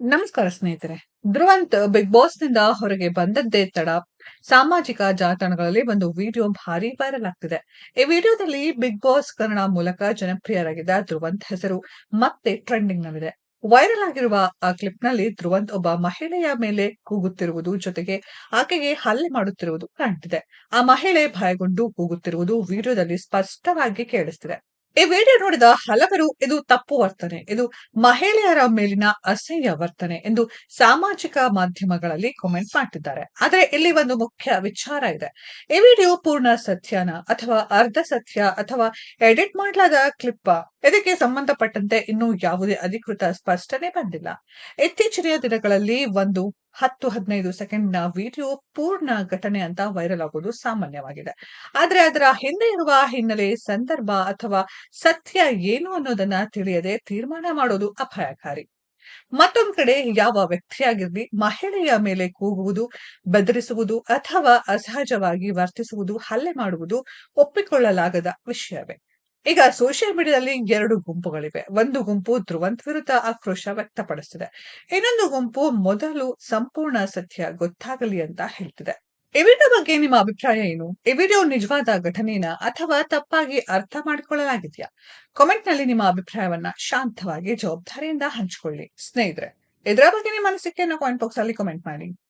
ನಮಸ್ಕಾರ ಸ್ನೇಹಿತರೆ. ಧ್ರುವಂತ್ ಬಿಗ್ ಬಾಸ್ನಿಂದ ಹೊರಗೆ ಬಂದದ್ದೇ ತಡ. ಸಾಮಾಜಿಕ ಜಾಲತಾಣಗಳಲ್ಲಿ ಒಂದು ವಿಡಿಯೋ ಭಾರಿ ವೈರಲ್ ಆಗ್ತಿದೆ. ಈ ವಿಡಿಯೋದಲ್ಲಿ ಬಿಗ್ ಬಾಸ್ ಕನ್ನಡ ಮೂಲಕ ಜನಪ್ರಿಯರಾಗಿದ್ದ ಧ್ರುವಂತ್ ಹೆಸರು ಮತ್ತೆ ಟ್ರೆಂಡಿಂಗ್ ನಲ್ಲಿದೆ ವೈರಲ್ ಆಗಿರುವ ಆ ಕ್ಲಿಪ್ನಲ್ಲಿ ಧ್ರುವಂತ್ ಒಬ್ಬ ಮಹಿಳೆಯ ಮೇಲೆ ಕೂಗುತ್ತಿರುವುದು ಜೊತೆಗೆ ಆಕೆಗೆ ಹಲ್ಲೆ ಮಾಡುತ್ತಿರುವುದು ಕಾಣ್ತಿದೆ. ಆ ಮಹಿಳೆ ಭಯಗೊಂಡು ಕೂಗುತ್ತಿರುವುದು ವಿಡಿಯೋದಲ್ಲಿ ಸ್ಪಷ್ಟವಾಗಿ ಕೇಳಿಸ್ತಿದೆ. ಈ ವಿಡಿಯೋ ನೋಡಿದ ಹಲವರು ಇದು ತಪ್ಪು ವರ್ತನೆ, ಇದು ಮಹಿಳೆಯರ ಮೇಲಿನ ಅಸಹ್ಯ ವರ್ತನೆ ಎಂದು ಸಾಮಾಜಿಕ ಮಾಧ್ಯಮಗಳಲ್ಲಿ ಕಾಮೆಂಟ್ ಮಾಡ್ತಿದ್ದಾರೆ. ಆದರೆ ಇಲ್ಲಿ ಒಂದು ಮುಖ್ಯ ವಿಚಾರ ಇದೆ. ಈ ವಿಡಿಯೋ ಪೂರ್ಣ ಸತ್ಯನ ಅಥವಾ ಅರ್ಧ ಸತ್ಯ ಅಥವಾ ಎಡಿಟ್ ಮಾಡಲಾದ ಕ್ಲಿಪ್ಪಾ? ಇದಕ್ಕೆ ಸಂಬಂಧಪಟ್ಟಂತೆ ಇನ್ನೂ ಯಾವುದೇ ಅಧಿಕೃತ ಸ್ಪಷ್ಟನೆ ಬಂದಿಲ್ಲ. ಇತ್ತೀಚಿನ ದಿನಗಳಲ್ಲಿ ಒಂದು ಹತ್ತು ಹದಿನೈದು ಸೆಕೆಂಡ್‌ನ ವಿಡಿಯೋ ಪೂರ್ಣ ಘಟನೆ ಅಂತ ವೈರಲ್ ಆಗೋದು ಸಾಮಾನ್ಯವಾಗಿದೆ. ಆದರೆ ಅದರ ಹಿಂದೆ ಇರುವ ಹಿನ್ನೆಲೆ, ಸಂದರ್ಭ ಅಥವಾ ಸತ್ಯ ಏನು ಅನ್ನೋದನ್ನ ತಿಳಿಯದೆ ತೀರ್ಮಾನ ಮಾಡೋದು ಅಪಾಯಕಾರಿ. ಮತ್ತೊಂದು ಕಡೆ ಯಾವ ವ್ಯಕ್ತಿಯಾಗಿರ್ಲಿ ಮಹಿಳೆಯ ಮೇಲೆ ಕೂಗುವುದು, ಬೆದರಿಸುವುದು ಅಥವಾ ಅಸಹಜವಾಗಿ ವರ್ತಿಸುವುದು, ಹಲ್ಲೆ ಮಾಡುವುದು ಒಪ್ಪಿಕೊಳ್ಳಲಾಗದ ವಿಷಯವೇ. ಈಗ ಸೋಷಿಯಲ್ ಮೀಡಿಯಾದಲ್ಲಿ ಎರಡು ಗುಂಪುಗಳಿವೆ. ಒಂದು ಗುಂಪು ಧ್ರುವಂತ್ ವಿರುದ್ಧ ಆಕ್ರೋಶ ವ್ಯಕ್ತಪಡಿಸ್ತಿದೆ. ಇನ್ನೊಂದು ಗುಂಪು ಮೊದಲು ಸಂಪೂರ್ಣ ಸತ್ಯ ಗೊತ್ತಾಗಲಿ ಅಂತ ಹೇಳ್ತಿದೆ. ವಿಡಿಯೋ ಬಗ್ಗೆ ನಿಮ್ಮ ಅಭಿಪ್ರಾಯ ಏನು? ಈ ವಿಡಿಯೋ ನಿಜವಾದ ಘಟನೆನ ಅಥವಾ ತಪ್ಪಾಗಿ ಅರ್ಥ ಮಾಡಿಕೊಳ್ಳಲಾಗಿದೆಯಾ? ಕಾಮೆಂಟ್‌ನಲ್ಲಿ ನಿಮ್ಮ ಅಭಿಪ್ರಾಯವನ್ನ ಶಾಂತವಾಗಿ, ಜವಾಬ್ದಾರಿಯಿಂದ ಹಂಚಿಕೊಳ್ಳಿ. ಸ್ನೇಹಿತರೆ, ಇದರ ಬಗ್ಗೆ ನಿಮ್ಮ ಅನಿಸಿಕೆಯನ್ನು ಕಾಮೆಂಟ್ ಬಾಕ್ಸಲ್ಲಿ ಕಾಮೆಂಟ್ ಮಾಡಿ.